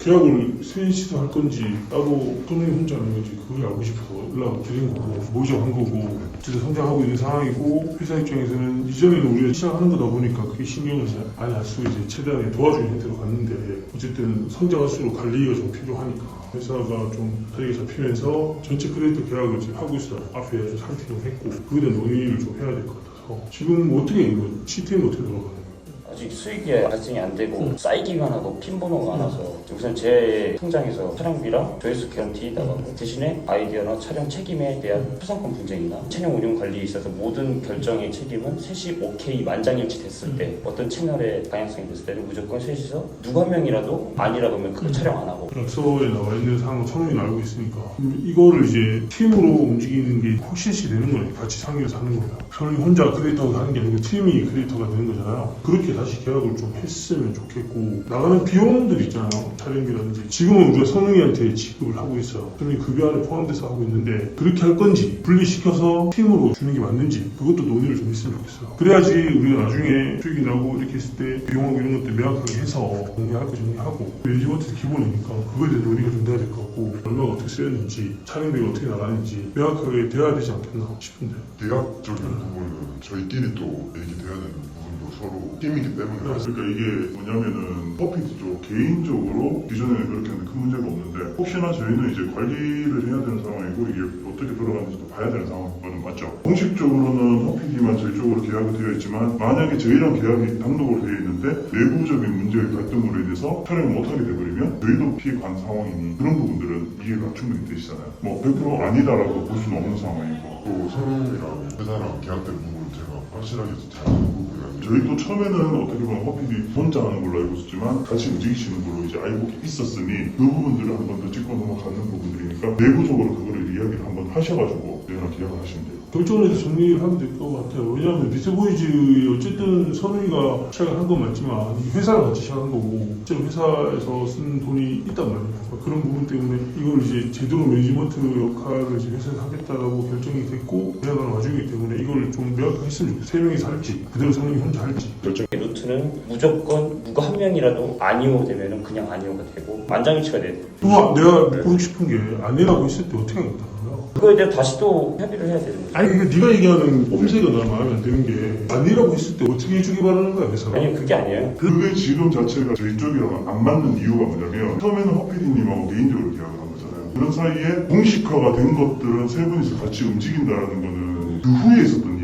계약을 스위치도 할 건지 따로 손님 혼자 하는 건지 그걸 알고 싶어서 연락 드린 거고 모셔한 거고 어쨌든 성장하고 있는 상황이고 회사 입장에서는 이전에는 우리가 시작하는 거다 보니까 그게 신경을 안 쓰고 이제 최대한 도와주는 형태로 갔는데 어쨌든 성장할수록 관리가 좀 필요하니까 회사가 좀 자리가 잡히면서 전체 크레디트 계약을 지금 하고 있어요 앞에 좀 상팅을 했고 그거에 대한 논의를 좀 해야 될 것 같아서. 지금 어떻게 이거 시스템이 어떻게 돌아가는 거예요? 아직 수익이 발생이 안 되고 쌓이기만 하고 핀 번호가 많아서 우선 제 통장에서 촬영비랑 조회수 개런티 나가고 대신에 아이디어나 촬영 책임에 대한 초상권 분쟁이나 채널 운영 관리에 있어서 모든 결정의 책임은 셋이 오케이 만장일치 됐을 때 어떤 채널의 방향성이 됐을 때는 무조건 셋이서 누구 한 명이라도 아니라고 하면 그걸 촬영 안 하고. 약서에 나와 있는 상황을 성인이 알고 있으니까. 이거를 이제 팀으로 움직이는 게 확실시 되는 거예요. 같이 상의를 사는 거예요. 저는 혼자 크리에이터가 하는 게 아니고 팀이 크리에이터가 되는 거잖아요. 그렇게 다시 계약을 좀 했으면 좋겠고 나가는 비용들 있잖아요. 촬영비라든지 지금은 우리가 선웅이한테 지급을 하고 있어요. 선웅이 급여 안에 포함돼서 하고 있는데 그렇게 할 건지 분리시켜서 팀으로 주는 게 맞는지 그것도 논의를 좀 했으면 좋겠어요. 그래야지 우리가 나중에 수익이 나고 이렇게 했을 때 비용하고 이런 것들 명확하게 해서 정리할 거 정리하고 매니지먼트 기본이니까 그거에 대한 논의가 좀 돼야 될 것 같고 얼마가 어떻게 쓰였는지 촬영비가 어떻게 나가는지 명확하게 돼야 되지 않겠나 싶은데 계약적인 부분은 저희끼리 또 얘기돼야 되는 서로 팀이기 때문에 그러니까 이게 뭐냐면은 퍼피트 쪽 개인적으로 기존에는 그렇게 하는 큰 문제가 없는데 혹시나 저희는 이제 관리를 해야 되는 상황이고 이게 어떻게 돌아가는지도 봐야 되는 상황이거든 맞죠? 공식적으로는 퍼피디만 저희 쪽으로 계약이 되어 있지만 만약에 저희랑 계약이 단독으로 되어 있는데 내부적인 문제의 갈등으로 인해서 촬영을 못하게 돼버리면 저희도 피해간 상황이니 그런 부분들은 이해가 충분히 되시잖아요 뭐 100% 아니다라고 볼 수는 없는 상황이고 또 서로이랑 회사랑 계약된 부분을 제가 확실하게 잘 아니에요. 저희도 처음에는 어떻게 보면 허피디 혼자 하는 걸로 알고 있었지만 같이 움직이시는 걸로 이제 알고 있었으니 그 부분들을 한 번 더 짚고 넘어가는 부분들이니까 내부적으로 그거를 이야기를 한번 하셔가지고 저희랑 계약을 하시면 돼요. 결정을 해서 정리를 하면 될 것 같아요. 왜냐하면 미스보이즈 어쨌든 선우이가 시작을 한건 맞지만 이 회사랑 같이 시작한 거고 실제로 회사에서 쓴 돈이 있단 말이에요. 그런 부분 때문에 이걸 이제 제대로 매니지먼트 역할을 이제 회사에서 하겠다라고 결정이 됐고 계약하는 와중이기 때문에 이걸 좀 명확하게 했으면 좋겠어요. 세 명이서 할지 그대로 선우이 혼자 할지 루트는 무조건 누구 한 명이라도 아니오 되면은 그냥 아니오가 되고 만장일치가 돼야 돼. 우와 내가 묻고 싶은 게 아니라고 했을 때 어떻게 거야? 그거에 대해 다시 또 협의를 해야 되는 거죠. 아니 이게 네가 얘기하는 꼼새가 나 마음에 안 드는 게 아니라고 했을 때 어떻게 해주기 바라는 거야 회사가 아니 그게 아니에요. 그게 지금 자체가 저희 쪽이랑 안 맞는 이유가 뭐냐면 처음에는 허피디님하고 개인적으로 계약을 한 거잖아요. 그런 사이에 공식화가 된 것들은 세 분이서 같이 움직인다라는 거는 그 후에 있었던.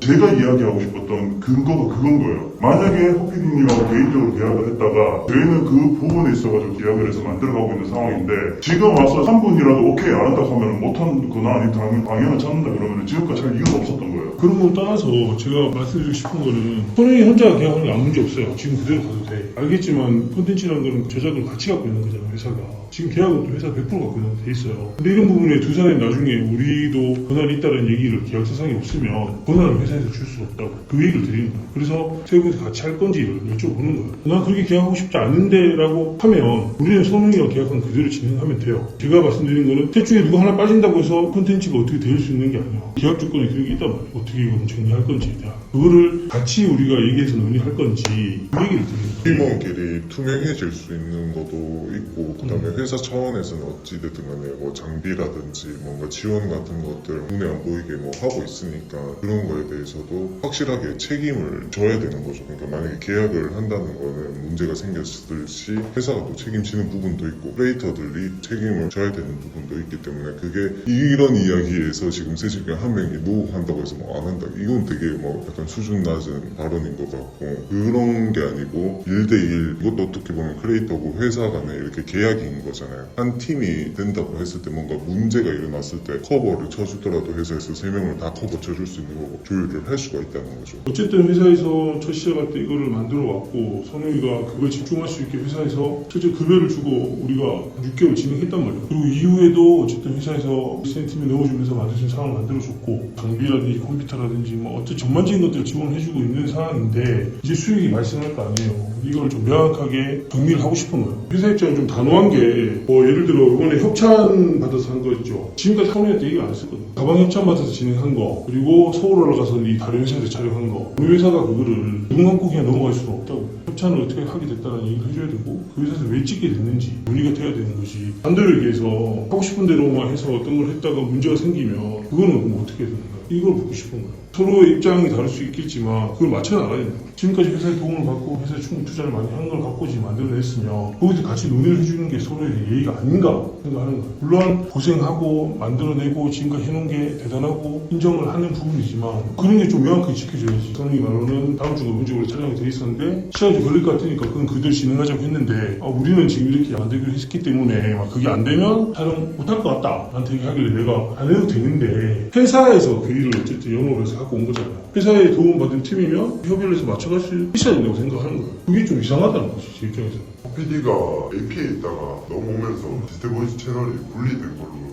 제가 이야기하고 싶었던 근거가 그건 거예요. 만약에 허피디님하고 개인적으로 계약을 했다가 저희는 그 부분에 있어가지고 계약을 해서 만들어가고 있는 상황인데 지금 와서 한 분이라도 오케이 안 한다 하면 못한 거나 아니면 당- 방향을 찾는다 그러면 지금까지 할 이유가 없었던 거예요. 그런 거 떠나서 제가 말씀드리고 싶은 거는 선생이 혼자 계약하는 게 아무 문제 없어요. 지금 그대로 가도 돼. 알겠지만 콘텐츠라는 거는 제작을 같이 갖고 있는 거잖아요, 회사가. 지금 계약은 또 회사 100% 갖고 있는 돼 있어요. 근데 이런 부분에 두 사람이 나중에 우리도 권한이 있다는 얘기를 계약서상에 없으면 권한을 회사에서 줄 수 없다고 그 얘기를 드리는 거예요. 그래서 세 분이서 같이 할 건지를 여쭤보는 거예요. 난 그렇게 계약하고 싶지 않은데 라고 하면 우리는 선웅이가 계약한 그대로 진행하면 돼요. 제가 말씀드린 거는 셋 중에 누구 하나 빠진다고 해서 콘텐츠가 어떻게 될 수 있는 게 아니에요. 계약 조건이 그게 있단 말이에요. 어떻게 이걸 정리할 건지에 대한. 그거를 같이 우리가 얘기해서 논의할 건지 그 얘기를 드리는 거예요. 팀원끼리 투명해질 수 있는 것도 있고 그다음에 회사 차원에서는 어찌됐든 간에 뭐 장비라든지 뭔가 지원 같은 것들 눈에 안 보이게 뭐 하고 있으니까 그런 거에 대해서도 확실하게 책임을 져야 되는 거죠. 그러니까 만약에 계약을 한다는 거는 문제가 생겼을 시 회사가 또 책임지는 부분도 있고 크리에이터들이 책임을 져야 되는 부분도 있기 때문에 그게 이런 이야기에서 지금 세 중에 한 명이 노 한다고 해서 뭐 안 한다 이건 되게 뭐 약간 수준 낮은 발언인 것 같고 그런 게 아니고 1대1 이것도 어떻게 보면 크리에이터고 회사 간에 이렇게 계약인 거잖아요 한 팀이 된다고 했을 때 뭔가 문제가 일어났을 때 커버를 쳐주더라도 회사에서 세 명을 다 커버 쳐줄 수 있는 거고 조율을 할 수가 있다는 거죠 어쨌든 회사에서 첫 시작할 때 이거를 만들어 왔고 선우이가 그걸 집중할 수 있게 회사에서 실제 급여를 주고 우리가 6개월 진행했단 말이에요. 그리고 이후에도 어쨌든 회사에서 센팀에 넣어주면서 만드신 상황을 만들어줬고 장비라든지 컴퓨터 컴퓨터라든지 뭐 어떤 전반적인 것들을 지원해주고 있는 상황인데 이제 수익이 발생할 거 아니에요. 이걸 좀 명확하게 정리를 하고 싶은 거예요. 회사 입장은 좀 단호한 게뭐 예를 들어 이번에 협찬 받아서 한 거 있죠. 지금까지 사원한테 얘기 안 했었거든요. 가방 협찬 받아서 진행한 거 그리고 서울 올라가서 이 다른 회사에서 촬영한 거. 우리 회사가 그거를 눈 감고 그냥 넘어갈 수는 없다고. 협찬을 어떻게 하게 됐다는 얘기를 해줘야 되고 그 회사에서 왜 찍게 됐는지 논의가 돼야 되는 것이 반대로 얘기해서 하고 싶은 대로만 해서 어떤 걸 했다가 문제가 생기면 그거는 그럼 어떻게 되는 거야 이걸 묻고 싶은 거예요 서로의 입장이 다를 수 있겠지만 그걸 맞춰 나가야 거예요 지금까지 회사의 도움을 받고 회사에 충분히 투자를 많이 한 걸 갖고 지금 만들어냈으면 거기서 같이 논의를 해주는 게 서로의 예의가 아닌가 생각하는 거예요. 물론 고생하고 만들어내고 지금까지 해놓은 게 대단하고 인정을 하는 부분이지만 그런 게 좀 명확하게 지켜줘야지. 선생님 말로는 다음 주 노분적으로 촬영이 돼 있었는데 시간이 좀 걸릴 것 같으니까 그건 그대로 진행하자고 했는데 아, 우리는 지금 이렇게 안 되기로 했기 때문에 막 그게 안 되면 촬영 못할 것 같다 나한테 얘기하길래 내가 안 해도 되는데 회사에서 그 일을 어쨌든 영업에서 하고 온 거잖아요. 회사에 도움받은 팀이면 협의를 해서 맞춰갈 수 있어야 된다고 생각하는 거예요. 그게 좀 이상하다는 거지 제 입장에서 PD가 AP에 있다가 넘어오면서 디스테보이스 채널이 분리된 걸로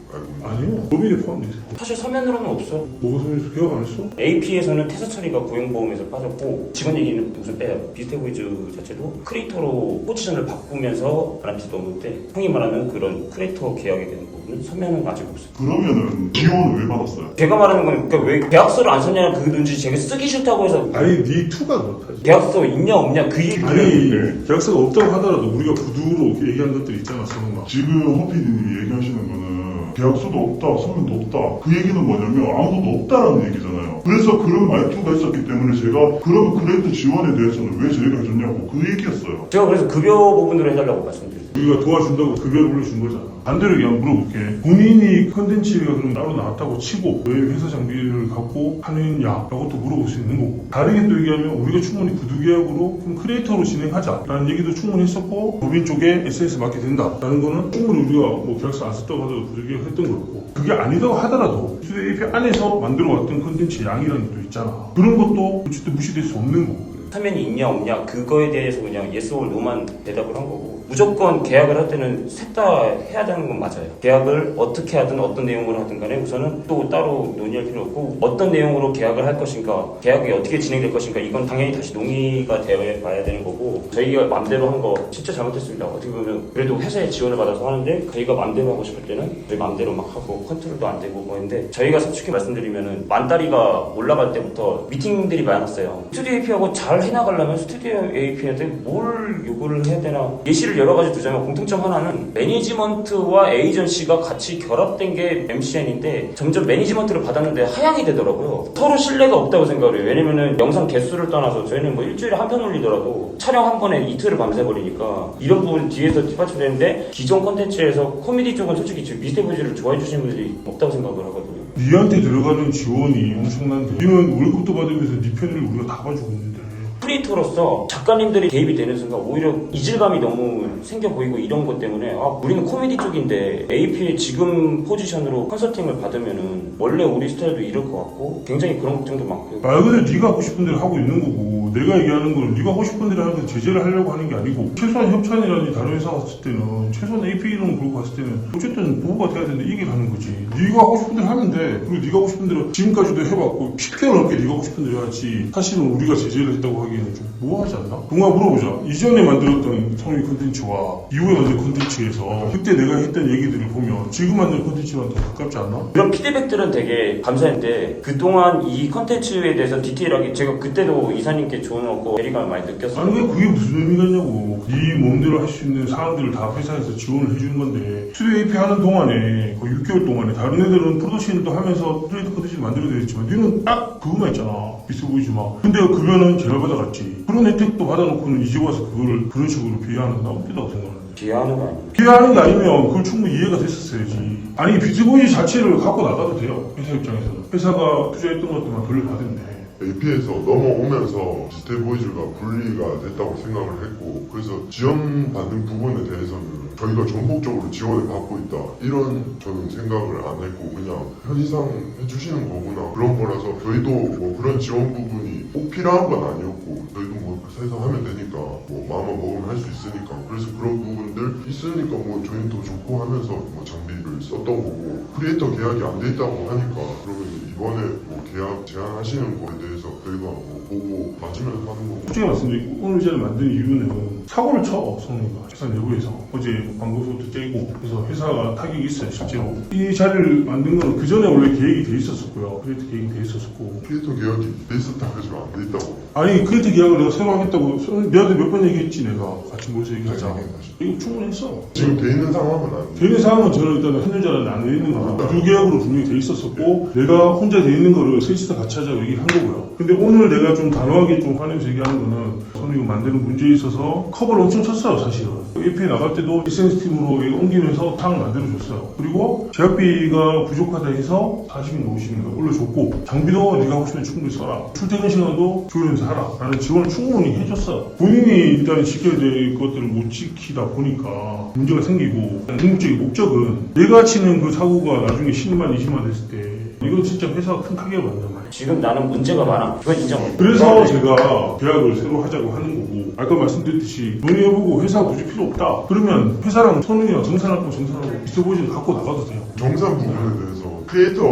아니요 법인에 포함돼 있어요 사실 서면으로는 없어. 뭐가 소리에서 개혁 안 했어? AP에서는 퇴사 처리가 고용보험에서 빠졌고 직원 얘기는 무슨 빼요. 비스테보이즈 자체도 크리에이터로 포지션을 바꾸면서 바람짓도 없는데 형이 말하는 그런 크리에이터 계약에 대한 부분은 서면은 아직 없어요. 그러면은 지원을 왜 받았어요? 제가 말하는 건 그러니까 왜 계약서를 안 썼냐는 그 눈치 제가 쓰기 싫다고 해서 아니 네 투가 그렇다지 계약서 있냐 없냐 그 얘기 아니 계약서가 없다고 하더라도 우리가 구두로 얘기한 것들이 있잖아 지금 호피디님이 얘기하시는 거는 계약서도 없다, 서면도 없다. 그 얘기는 뭐냐면 아무것도 없다라는 얘기잖아요. 그래서 그런 말투가 있었기 때문에 제가 그러면 크레이트 지원에 대해서는 왜 저희가 해줬냐고 그 얘기였어요. 제가 그래서 급여 부분으로 해달라고 말씀드렸어요. 우리가 도와준다고 급여를 올려준 거잖아. 반대로 그냥 물어볼게. 본인이 컨텐츠가 그럼 따로 나왔다고 치고 왜 회사 장비를 갖고 하느냐 라고 또 물어볼 수 있는 거고. 다르게 또 얘기하면 우리가 충분히 구두계약으로 그럼 크리에이터로 진행하자 라는 얘기도 충분히 했었고 법인 쪽에 SNS 맡게 된다 라는 거는 충분히 우리가 뭐 계약서 안 썼다고 하더라도 구 했던 거고 그게 아니다고 하더라도 스튜디오 AP 안에서 만들어 왔던 컨텐츠 양이라는 것도 있잖아. 그런 것도 어쨌든 무시될 수 없는 거고. 서면이 있냐 없냐 그거에 대해서 그냥 yes or no만 대답을 한 거고. 무조건 계약을 할 때는 셋 다 해야 되는 건 맞아요. 계약을 어떻게 하든 어떤 내용으로 하든 간에 우선은 또 따로 논의할 필요 없고 어떤 내용으로 계약을 할 것인가 계약이 어떻게 진행될 것인가 이건 당연히 다시 논의가 되어 봐야 되는 거고 저희가 맘대로 한 거 진짜 잘못했습니다. 어떻게 보면 그래도 회사에 지원을 받아서 하는데 저희가 맘대로 하고 싶을 때는 저희 맘대로 막 하고 컨트롤도 안 되고 뭐 했는데 저희가 솔직히 말씀드리면은 만다리가 올라갈 때부터 미팅들이 많았어요. 스튜디오 AP하고 잘 해나가려면 스튜디오 AP한테 뭘 요구를 해야 되나. 예시를 여러 가지 두자면 공통점 하나는 매니지먼트와 에이전시가 같이 결합된 게 MCN인데 점점 매니지먼트를 받았는데 하향이 되더라고요. 서로 신뢰가 없다고 생각을 해요. 왜냐면은 영상 개수를 떠나서 저희는 뭐 일주일에 한 편 올리더라도 촬영 한 번에 이틀을 밤새버리니까 이런 부분 뒤에서 뒷받침되는데 기존 콘텐츠에서 코미디 쪽은 솔직히 미스테보이즈를 좋아해 주시는 분들이 없다고 생각을 하거든요. 니한테 들어가는 지원이 엄청난데. 니는 것도 받으면서 니 편을 우리가 다 봐주고 있는 데 크리에이터로서 작가님들이 개입이 되는 순간 오히려 이질감이 너무 생겨 보이고 이런 것 때문에 아 우리는 코미디 쪽인데 AP의 지금 포지션으로 컨설팅을 받으면은 원래 우리 스타일도 이럴 것 같고 굉장히 그런 걱정도 많고 말 그대로 네가 하고 싶은 대로 하고 있는 거고 내가 얘기하는 거는 네가 하고 싶은 대로 하는 건 제재를 하려고 하는 게 아니고 최소한 협찬이라든지 다른 회사 갔을 때는 최소한 AP는 그러고 갔을 때는 어쨌든 보호가 돼야 되는데 이게 가는 거지. 네가 하고 싶은 대로 하면 돼. 그리고 네가 하고 싶은 대로 지금까지도 해봤고 10개월 넘게 네가 하고 싶은 대로 해야지. 사실은 우리가 제재를 했다고 하기 에는 좀 뭐하지 않나? 동아 물어보자. 이전에 만들었던 성의 콘텐츠와 이후에 만든 콘텐츠에서 그때 내가 했던 얘기들을 보면 지금 만든 콘텐츠랑 더 가깝지 않나? 이런 피드백들은 되게 감사했는데 그동안 이 컨텐츠에 대해서 디테일하게 제가 그때도 이사님께 조언을 얻고 대리감을 많이 느꼈어요. 아니 왜 그게 무슨 의미가 있냐고. 네 몸대로 할 수 있는 사항들을 다 회사에서 지원을 해주는 건데 스튜디오 AP 하는 동안에 거의 6개월 동안에 다른 애들은 프로덕션도 하면서 트레이드 컨텐츠를 만들어야 되겠지만 너는 딱 그거만 있잖아. 비슷 보이지 마 근데 급여는 제가 받아 갔지. 그런 혜택도 받아놓고는 이제 와서 그거를 그런 식으로 비하하는 건 나웃기다고 생각하는데 기여하는 거 아니에요? 비하하는 게 아니면 그걸 충분히 이해가 됐었어야지. 아니 비트보이 자체를 갖고 나가도 돼요. 회사 입장에서는. 회사가 투자했던 것들만 돌려받으면 돼 AP에서 넘어오면서 디스테보이즈가 분리가 됐다고 생각을 했고 그래서 지원받는 부분에 대해서는 저희가 전폭적으로 지원을 받고 있다. 이런 저는 생각을 안 했고 그냥 편의상 해주시는 거구나. 그런 거라서 저희도 뭐 그런 지원 부분이 꼭 필요한 건 아니었고 저희도 뭐 사회상 하면 되니까 뭐 마음만 먹으면 할 수 있으니까. 그래서 그런 부분들 있으니까 뭐 저희는 더 좋고 하면서 뭐 장비를 썼던 거고 크리에이터 계약이 안 돼 있다고 하니까 그러면 이번에 뭐 계약 제한하시는 거에 대해서 저희가 뭐 보고 맞으면서 하는 거고. 솔직히 말씀드리고 오늘 이 자리를 만든 이유는 사고를 쳐 성우가. 회사 내부에서. 어제 방송소도 떼고 그래서 회사가 타격이 있어요 실제로. 이 자리를 만든 건 그 전에 원래 계획이 돼 있었었고요. 크리에이터 계획이 돼 있었었고. 크리에이터 계약이 돼 있었다고 해서 있다고. 아니 크리에이터 계약을 내가 새로 하겠다고 내한테 몇 번 얘기했지 내가. 같이 모여서 얘기하자. 네, 이거 충분히 했어. 지금 돼 있는 상황은 아니에요. 개인 상황은 저는 일단 한여자는 안 돼 있는 거라 불계약으로 분명히 돼 있었었고 내가 혼자 돼 있는 거를 셋이서 같이 하자고 얘기를 한 거고요. 근데 오늘 내가 좀 단호하게 좀 화내면서 얘기하는 거는 이거 만드는 문제에 있어서 커버를 엄청 쳤어요 사실은. AP에 나갈 때도 SNS 팀으로 옮기면서 탕을 만들어줬어요. 그리고 제작비가 부족하다 해서 40인 50인가 올려줬고 장비도 네가 하고 싶으면 충분히 써라. 출퇴근 시간도 조율해서 하라. 라는 지원을 충분히 해줬어 본인이 일단 지켜야 될 것들을 못 지키다 보니까 문제가 생기고 궁극적인 목적은 내가 치는 그 사고가 나중에 10만 20만 됐을 때 이건 진짜 회사가 큰 타격을 말이야 지금 나는 문제가 많아. 그건 인정해. 그래서 제가 계약을 새로 하자고 하는 거고 아까 말씀드렸듯이 논의해보고 회사 굳이 필요 없다 그러면 회사랑 정산할 거 정산하고 비서보이지는 갖고 나가도 돼요 정산 부분에 대해서 크리에이터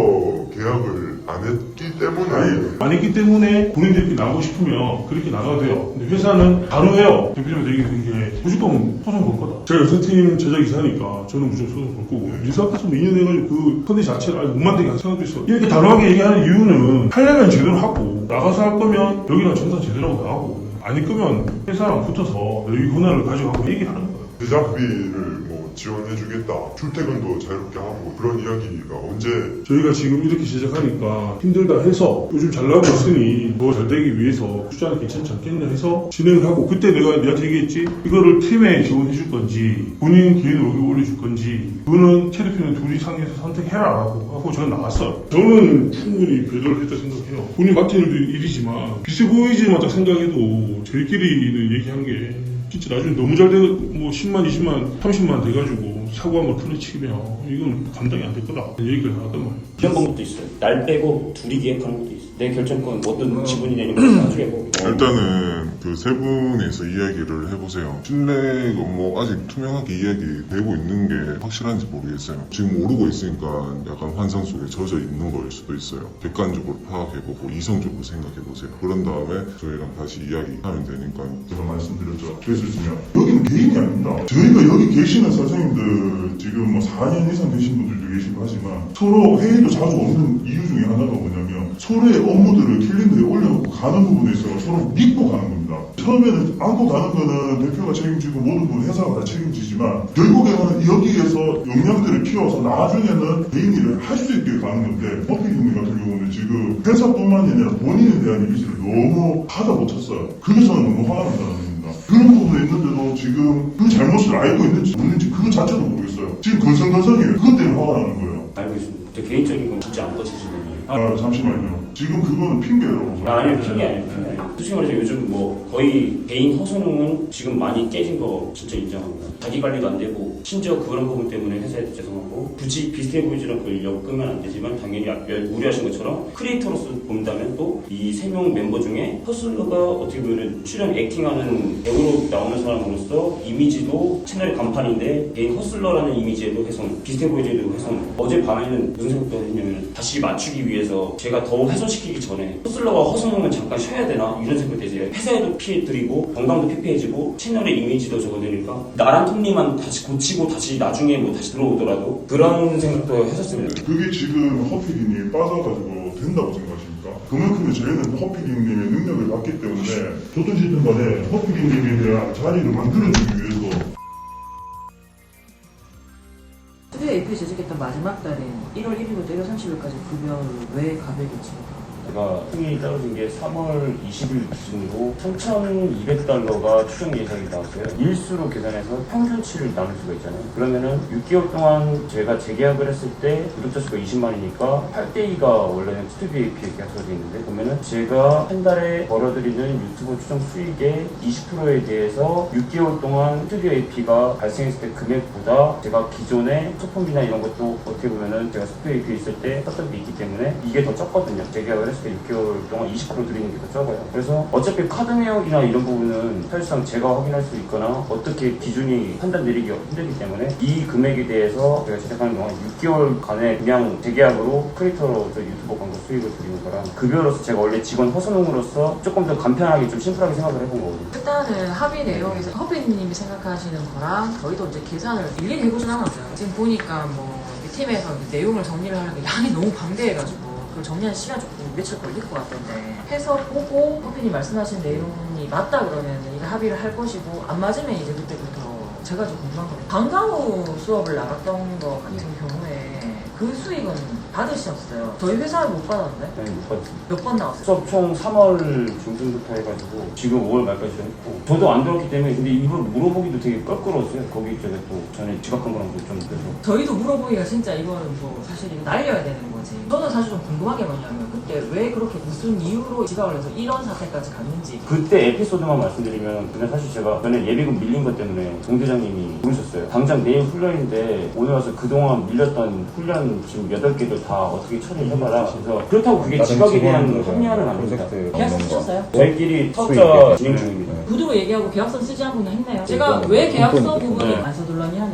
계약을 안 했기 때문에. 안 했기 때문에 본인들끼리 나가고 싶으면 그렇게 나가도 돼요. 근데 회사는 바로 해요. 대표님한테 얘기 드린 게 무조건 소송 걸 거다. 제가 여성팀 제작이사니까 저는 무조건 소송 걸 거고. 인사까지 뭐 2년 해가지고 그 컨텐츠 자체를 아예 못 만들게 한 생각도 있어 이렇게 단호하게 얘기하는 이유는 하려면 제대로 하고 나가서 할 거면 여기랑 정산 제대로 하고 나가고 아닐 거면 회사랑 붙어서 여기 권한을 가져가고 얘기하는 거예요. 제작비를 뭐 지원해주겠다. 출퇴근도 자유롭게 하고 그런 이야기가 언제 저희가 지금 이렇게 제작하니까 힘들다 해서 요즘 잘 나오고 있으니 더 잘 되기 위해서 투자는 괜찮지 않겠냐 해서 진행을 하고 그때 내가 내한테 얘기했지. 이거를 팀에 지원해 줄 건지 본인 개인으로 여기 올려줄 건지 그거는 체리피는 둘이 상의해서 선택해라 라고 하고 저는 나왔어요. 저는 충분히 배려를 했다 생각해요. 본인 맡은 일도 일이지만 비슷해 보이지만 딱 생각해도 저희끼리는 얘기한 게 진짜 나중에 너무 잘 돼, 뭐 10만, 20만, 30만 돼가지고 사고 한번 풀어치기면 이건 감당이 안 될 거다. 얘기를 하단 말이에요. 이런 방법도 있어요. 날 빼고 둘이 기획하는 것도 있어. 내 결정권 어떤 지분이 내는 거 나중에 뭐. 일단은 그 세 분이서 이야기를 해보세요. 신뢰가 뭐 아직 투명하게 이야기 되고 있는 게 확실한지 모르겠어요. 지금 모르고 있으니까 약간 환상 속에 젖어 있는 거일 수도 있어요. 객관적으로 파악해보고 이성적으로 생각해보세요. 그런 다음에 저희랑 다시 이야기하면 되니까 제가 말씀드렸죠. 그랬었으면 여기는 개인이 아닙니다. 저희가 여기 계시는 선생님들 지금 뭐 4년 이상 되신 분들도 계시고 하지만 서로 회의도 자주 없는 이유 중에 하나가 뭐냐면 서로의 업무들을 캘린더에 올려놓고 가는 부분에 있어 서로 믿고 가는 겁니다. 처음에는 안고 가는 거는 대표가 책임지고 모든 분 회사가 다 책임지지만 결국에는 여기에서 역량들을 키워서 나중에는 개인 일을 할 수 있게 가는 건데 버피님 같은 경우는 지금 회사뿐만 이 아니라 본인에 대한 이미지를 너무 하다 못했어요. 그게 저는 너무 화가 난다는 겁니다. 그런 부분에 있는데도 지금 그 잘못을 알고 있는지 모르는지 그거 자체도 모르겠어요. 지금 건성건성이에요. 그것 때문에 화가 나는 거예요. 알고 있습니다. 저 개인적인 건 진짜 안 꺼지시는 아 잠시만요. 지금 그거는 핑계라고. 아, 아니요, 핑계 아니에요, 핑계 아니에요. 솔직히 말해서 요즘 뭐 거의 개인 허선웅은 지금 많이 깨진 거 진짜 인정합니다. 자기 관리도 안 되고 심지어 그런 부분 때문에 회사에도 죄송하고 굳이 비슷해 보이지는 그걸 엮으면 안 되지만 당연히 아까 우려하신 것처럼 크리에이터로서 본다면 또 이 세 명 멤버 중에 허슬러가 어떻게 보면 출연 액팅하는 배우로 나오는 사람으로서 이미지도 채널의 간판인데 개인 허슬러라는 이미지에도 훼손 비슷해 보이지도 훼손 어제 밤에는 했냐면 다시 맞추기 위해서 제가 더 훼손시키기 전에 허슬러가 허선웅은 잠깐 쉬어야 되나 이런 생각도 이제 회사에도 피해 드리고 건강도 피폐해지고 채널의 이미지도 적어되니까 나랑 톱니만 다시 고치고 다시 나중에 뭐 다시 들어오더라도 그런 생각도 했었습니다. 그게 지금 허피디님 빠져가지고 된다고 생각하십니까? 그만큼의 저희는 허피디님의 능력을 봤기 때문에 좋든 싫든 간에 허피디님에 대한 자리를 만들어주기 위해서 마지막 달인 1월 1일부터 1월 30일까지 급여를 왜 가백이 지급합니 다. 제가 승인이 떨어진 게 3월 20일 기준으로 3,200달러가 추정 예상이 나왔어요. 일수로 계산해서 평균치를 나눌 수가 있잖아요. 그러면은 6개월 동안 제가 재계약을 했을 때 구독자 수가 20만이니까 8대2가 원래는 스튜디오 AP 계약서가 되어 있는데 보면은 제가 한 달에 벌어들이는 유튜브 추정 수익의 20%에 대해서 6개월 동안 스튜디오 AP가 발생했을 때 금액보다 제가 기존에 소품비나 이런 것도 어떻게 보면은 제가 스튜디오 AP 있을 때 썼던 게 있기 때문에 이게 더 적거든요. 재계약을 했을 때 6개월 동안 20% 드리는 게 더 적어요. 그래서 어차피 카드 내역이나 이런 부분은 사실상 제가 확인할 수 있거나 어떻게 기준이 판단 내리기가 힘들기 때문에 이 금액에 대해서 제가 제작하는 동안 6개월간의 그냥 재계약으로 크리에이터로 저 유튜버 광고 수익을 드리는 거랑 급여로서 제가 원래 직원 허선웅으로서 조금 더 간편하게 좀 심플하게 생각을 해본 거거든요. 일단은 합의 내용에서 허비님이 생각하시는 거랑 저희도 이제 계산을 일일이 해보진 않았어요. 지금 보니까 뭐 팀에서 내용을 정리를 하려면 양이 너무 방대해가지고 그걸 정리하는 시간 조금 며칠 걸릴 것 같던데 해서 보고 허비님 말씀하신 내용이 맞다 그러면 이거 합의를 할 것이고 안 맞으면 이제 그때부터 제가 좀 궁금한 거예요. 방과후 수업을 나갔던 거 같은 경우에 그 수익은 받으셨어요. 저희 회사는 못 받았는데 저는 못 받았습니다. 몇 번 나왔어요. 수업 총 3월 중순부터 해가지고 지금 5월 말까지 좀 했고 저도 안 들었기 때문에 근데 이걸 물어보기도 되게 껄끄러웠어요. 거기 제가 또 전에 지각한 거랑 좀 그래서 저희도 물어보기가 진짜 이거는 뭐 사실 이거 날려야 되는 거지. 저는 사실 좀 궁금한 게 뭐냐면 그때 왜 그렇게 무슨 이유로 지각을 해서 이런 사태까지 갔는지. 그때 에피소드만 말씀드리면 그냥 사실 제가 전에 예비군 밀린 것 때문에 동대장님이 부르셨어요. 당장 내일 훈련인데 오늘 와서 그동안 밀렸던 훈련 지금 8개 를 다 어떻게 처리를 해봐라. 그래서 그렇다고 그게 지각에 대한 합리화는 아닙니다. 계약서. 쓰셨어요? 저희끼리 사업자 수익에. 진행 중입니다. 네. 구두로 얘기하고 계약서 쓰지 않고는 했나요? 제가 이거는 왜 계약서 컴포넌트. 부분을 네.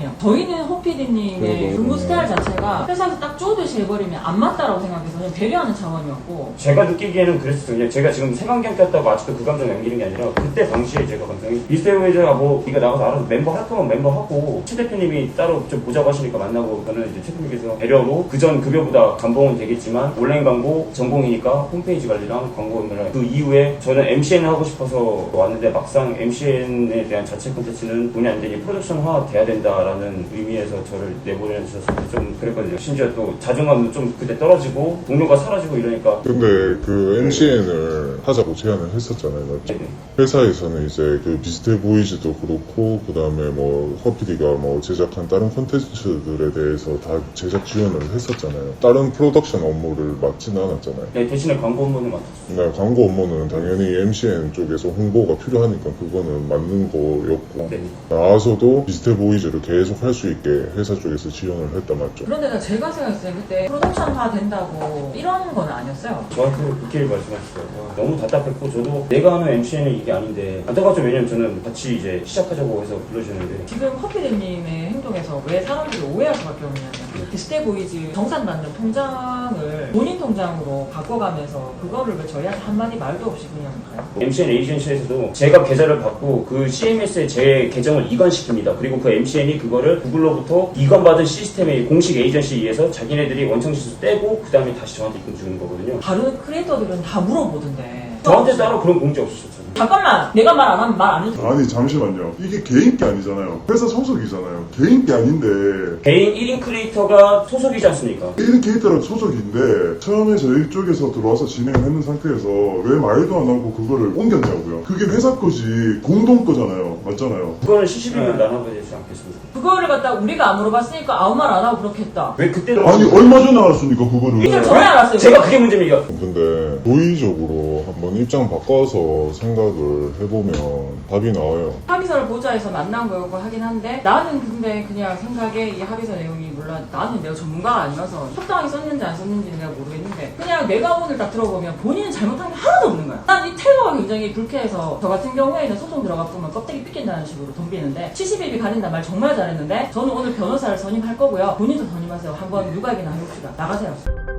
하면 저희는 호피디님의 그리고 근무 네. 스타일 자체가 회사에서 딱 쪼듯이 해버리면 안 맞다라고 생각해서 그냥 배려하는 차원이었고 제가 느끼기에는 그랬어요. 그냥 제가 지금 생각경 꼈다고 아직도 그 감정 남기는 게 아니라 그때 당시에 제가 감정이 이세우에서 뭐 네가 나가서 알아서 멤버 할 거면 member 하고 최 대표님이 따로 좀 보자고 하시니까 만나고 저는 이제 최 대표님께서 배려로 그전 급여보다 감봉은 되겠지만 온라인 광고 전공이니까 홈페이지 관리랑 광고 연결을 그 이후에 저는 MCN 하고 싶어서 왔는데 막상 MCN에 대한 자체 콘텐츠는 돈이 안 되니 프로덕션화 돼야 된다라는 의미에서 저를 내보내주셔서 좀 그랬거든요. 심지어 또 자존감도 좀 그때 떨어지고 동료가 사라지고 이러니까 근데 그 MCN을 하자고 제안을 했었잖아요. 맞죠? 네. 회사에서는 이제 그 비슷해 보이지도 그렇고 그 다음에 뭐 허피디가 뭐 제작한 다른 콘텐츠들에 대해서 다 제작 지원을 했었잖아요. 다른 프로덕션 업무를 맡지는 않았잖아요. 네, 대신에 광고 업무는 맡았어요. 네, 광고 업무는 당연히 MCN 쪽에서 홍보가 필요하니까 그거는 맞는 거였고 네. 나와서도 비슷해 보이즈를 계속 할 수 있게 회사 쪽에서 지원을 했다 맞죠? 그런데 제가 생각했을 때 그때 프로덕션화 된다고 이런 건 아니었어요. 저한테 그렇게 말씀하셨어요. 와, 너무 답답했고 저도 내가 하는 MCN은 이게 아닌데 안타깝죠. 왜냐면 저는 같이 이제 시작하자고 해서 불러주셨는데 지금 허피디님의 행동에서 왜 사람들이 오해할 수밖에 없냐면 그 비스테 보이즈 정산받는 통장을 본인 통장으로 바꿔가면서 그거를 왜 저희한테 한마디 말도 없이 그냥 가요? MCN 에이전시에서도 제가 계좌를 받고 그 CMS에 제 계정을 이관시킵니다. 그리고 그 MCN이 그거를 구글로부터 이관받은 시스템의 공식 에이전시에 의해서 자기네들이 원청지수 떼고 그 다음에 다시 저한테 입금 주는 거거든요. 다른 크리에이터들은 다 물어보던데 저한테 따로 그런 공지 없으셨잖아요. 잠깐만 내가 말 안 하면 말 안 해줘 아니 잠시만요. 이게 개인 게 아니잖아요. 회사 소속이잖아요. 개인 게 아닌데 개인 1인 크리에이터가 소속이지 않습니까? 이런 게이터랑 소속인데 처음에 저희 쪽에서 들어와서 진행을 했는 상태에서 왜 말도 안 하고 그거를 옮겼냐고요. 그게 회사 거지 공동 거잖아요. 맞잖아요. 그거는 시시비를 나눠보지 않겠습니다. 그거를 갖다 우리가 안 물어봤으니까 아무 말 안 하고 그렇게 했다 왜 그때 아니 얼마 전에 알았습니까 그거를. 전에 알았어요 제가 그게 문제입니다. 근데 도의적으로 한번 입장 바꿔서 생각을 해보면 답이 나와요. 합의서를 보자 해서 만난 거고 하긴 한데 나는 근데 그냥 생각에 이 합의서 내용이 물론 나는 내가 전문가가 아니라서 적당히 썼는지 안 썼는지는 내가 모르겠는데 그냥 내가 오늘 딱 들어보면 본인은 잘못한 게 하나도 없는 거야 난 이 태도가 굉장히 불쾌해서 저 같은 경우에는 소송 들어가 보면 껍데기 삐낀다는 식으로 덤비는데 70일이 가린다 말 정말 잘했는데 저는 오늘 변호사를 선임할 거고요. 본인도 선임하세요. 한번 누가에게나 해봅시다. 나가세요